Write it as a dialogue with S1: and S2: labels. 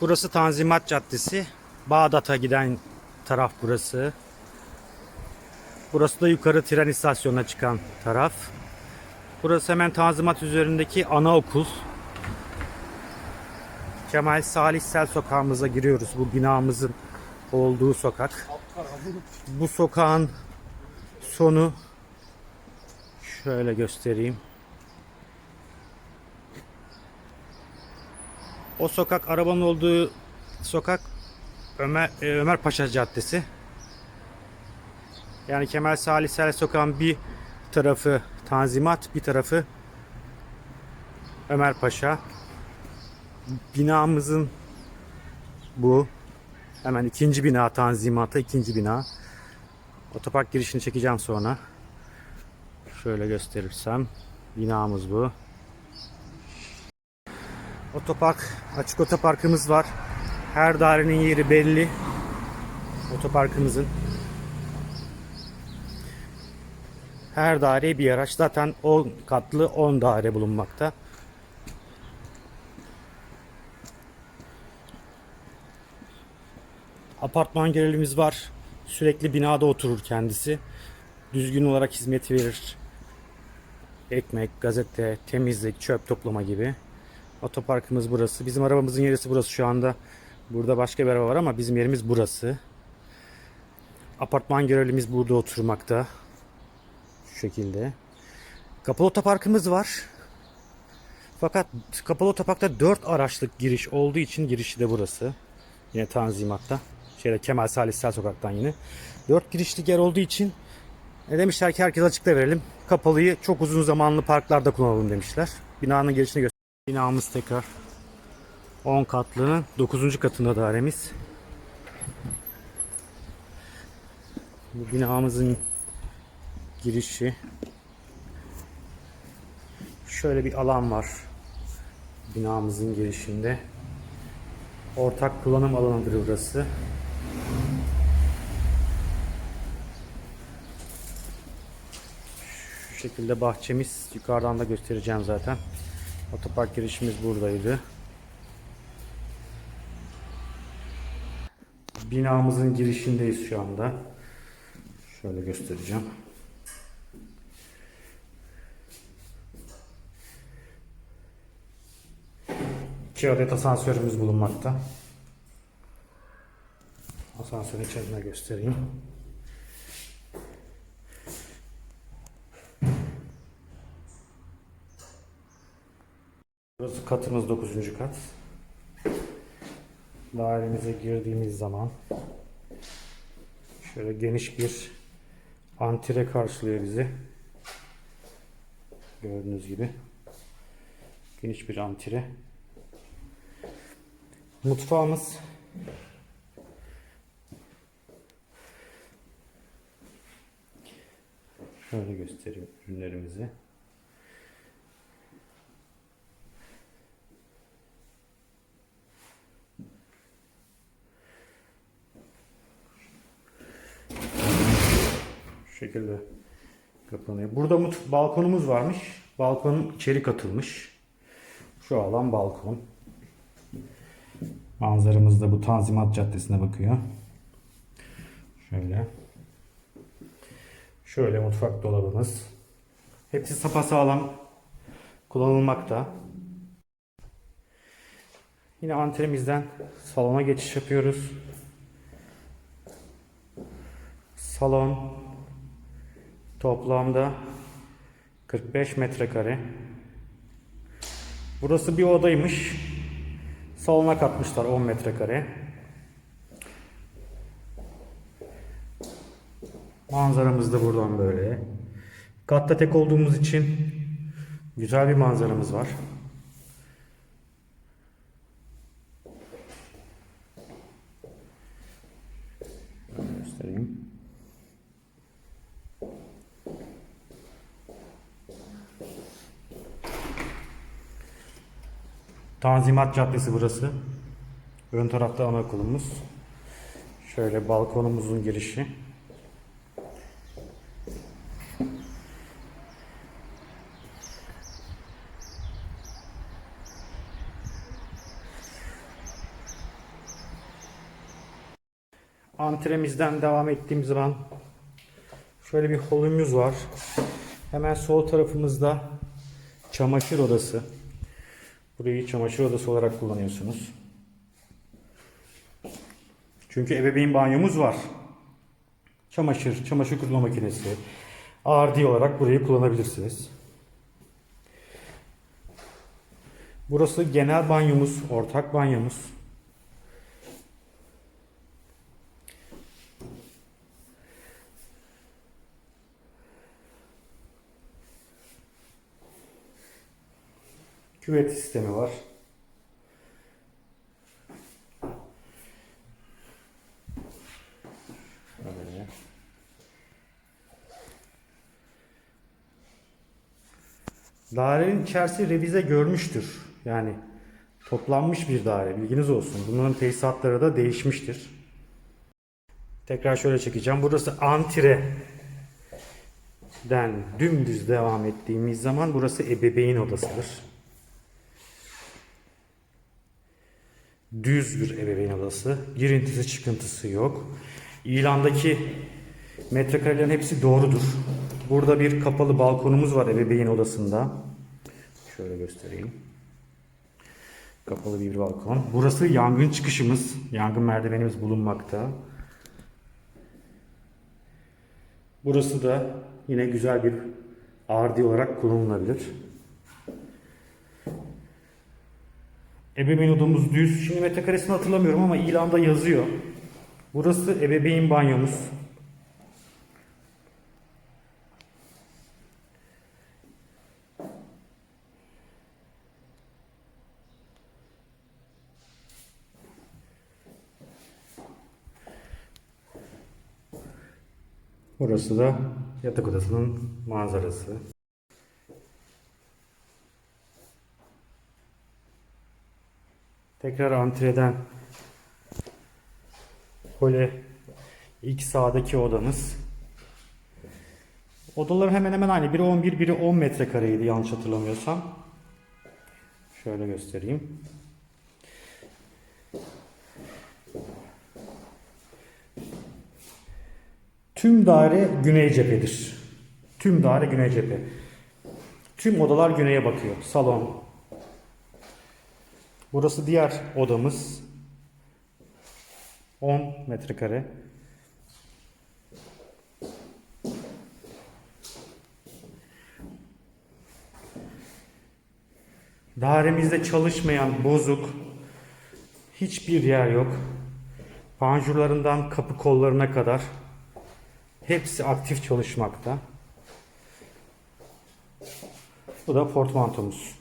S1: Burası Tanzimat Caddesi. Bağdat'a giden taraf burası. Burası da yukarı tren istasyonuna çıkan taraf. Burası hemen Tanzimat üzerindeki anaokul. Kemal Salih Sel sokağımıza giriyoruz. Bu binamızın olduğu sokak. Bu sokağın sonu şöyle göstereyim. O sokak arabanın olduğu sokak Ömer e, Ömer Paşa Caddesi. Yani Kemal Salih Sel sokağın bir tarafı Tanzimat, bir tarafı Ömer Paşa. Binamızın bu. Hemen ikinci bina Tanzimat'a ikinci bina. Otopark girişini çekeceğim sonra. Şöyle gösterirsem. Binamız bu. Otopark, açık otoparkımız var. Her dairenin yeri belli. Otoparkımızın. Her daireye bir araç. Zaten 10 katlı 10 daire bulunmakta. Apartman görevlimiz var. Sürekli binada oturur kendisi. Düzgün olarak hizmet verir. Ekmek, gazete, temizlik, çöp toplama gibi. Otoparkımız burası. Bizim arabamızın yerisi burası şu anda. Burada başka bir araba var ama bizim yerimiz burası. Apartman görevlimiz burada oturmakta. Şu şekilde. Kapalı otoparkımız var. Fakat kapalı otoparkta 4 araçlık giriş olduğu için girişi de burası. Yine Tanzimat'ta. Şeyde Kemal Salih Sel sokaktan yine. 4 girişlik yer olduğu için e demişler ki herkes açıkta verelim. Kapalıyı çok uzun zamanlı parklarda kullanalım demişler. Binanın girişini göster. Binamız tekrar 10 katlının 9. katında dairemiz. Bu binamızın girişi şöyle bir alan var binamızın girişinde. Ortak kullanım alanıdır burası. Şu şekilde bahçemiz yukarıdan da göstereceğim zaten. Otopark girişimiz buradaydı. Binamızın girişindeyiz şu anda. Şöyle göstereceğim. İki adet asansörümüz bulunmakta. Asansörün içerisine göstereyim. Burası katımız 9. kat. Dairemize girdiğimiz zaman şöyle geniş bir antire karşılıyor bizi. Gördüğünüz gibi geniş bir antire. Mutfağımız şöyle göstereyim ürünlerimizi. Şekilde kapanıyor. Burada mut balkonumuz varmış. Balkonun içeri katılmış. Şu alan balkon. Manzaramız da bu Tanzimat Caddesi'ne bakıyor. Şöyle. Şöyle mutfak dolabımız. Hepsi sapasağlam kullanılmakta. Yine antremizden salona geçiş yapıyoruz. Salon toplamda 45 metrekare. Burası bir odaymış. Salona katmışlar 10 metrekare. Manzaramız da buradan böyle. Katta tek olduğumuz için güzel bir manzaramız var. Şöyle göstereyim. Tanzimat Caddesi burası. Ön tarafta anaokulumuz. Şöyle balkonumuzun girişi. antremizden devam ettiğim zaman şöyle bir holümüz var. Hemen sol tarafımızda çamaşır odası. Burayı çamaşır odası olarak kullanıyorsunuz. Çünkü ebeveyn banyomuz var. Çamaşır, çamaşır kurutma makinesi, RD olarak burayı kullanabilirsiniz. Burası genel banyomuz, ortak banyomuz. Küvet sistemi var. Dairenin içerisi revize görmüştür. Yani toplanmış bir daire. Bilginiz olsun. Bunların tesisatları da değişmiştir. Tekrar şöyle çekeceğim. Burası antre den dümdüz devam ettiğimiz zaman burası ebeveyn odasıdır. Düz bir ebeveyn odası. Girintisi çıkıntısı yok. İlandaki metrekarelerin hepsi doğrudur. Burada bir kapalı balkonumuz var ebeveyn odasında. Şöyle göstereyim. Kapalı bir balkon. Burası yangın çıkışımız. Yangın merdivenimiz bulunmakta. Burası da yine güzel bir RD olarak kullanılabilir. Ebeveyn odamız düz. Şimdi metrekaresini hatırlamıyorum ama ilanda yazıyor. Burası ebeveyn banyomuz. Burası da yatak odasının manzarası. Tekrar antreden Hole ilk sağdaki odamız. Odalar hemen hemen aynı. Biri 11, biri 10 metrekareydi yanlış hatırlamıyorsam. Şöyle göstereyim. Tüm daire güney cephedir. Tüm daire güney cephe. Tüm odalar güneye bakıyor. Salon. Burası diğer odamız. 10 metrekare. Dairemizde çalışmayan, bozuk hiçbir yer yok. Panjurlarından kapı kollarına kadar hepsi aktif çalışmakta. Bu da portmantomuz.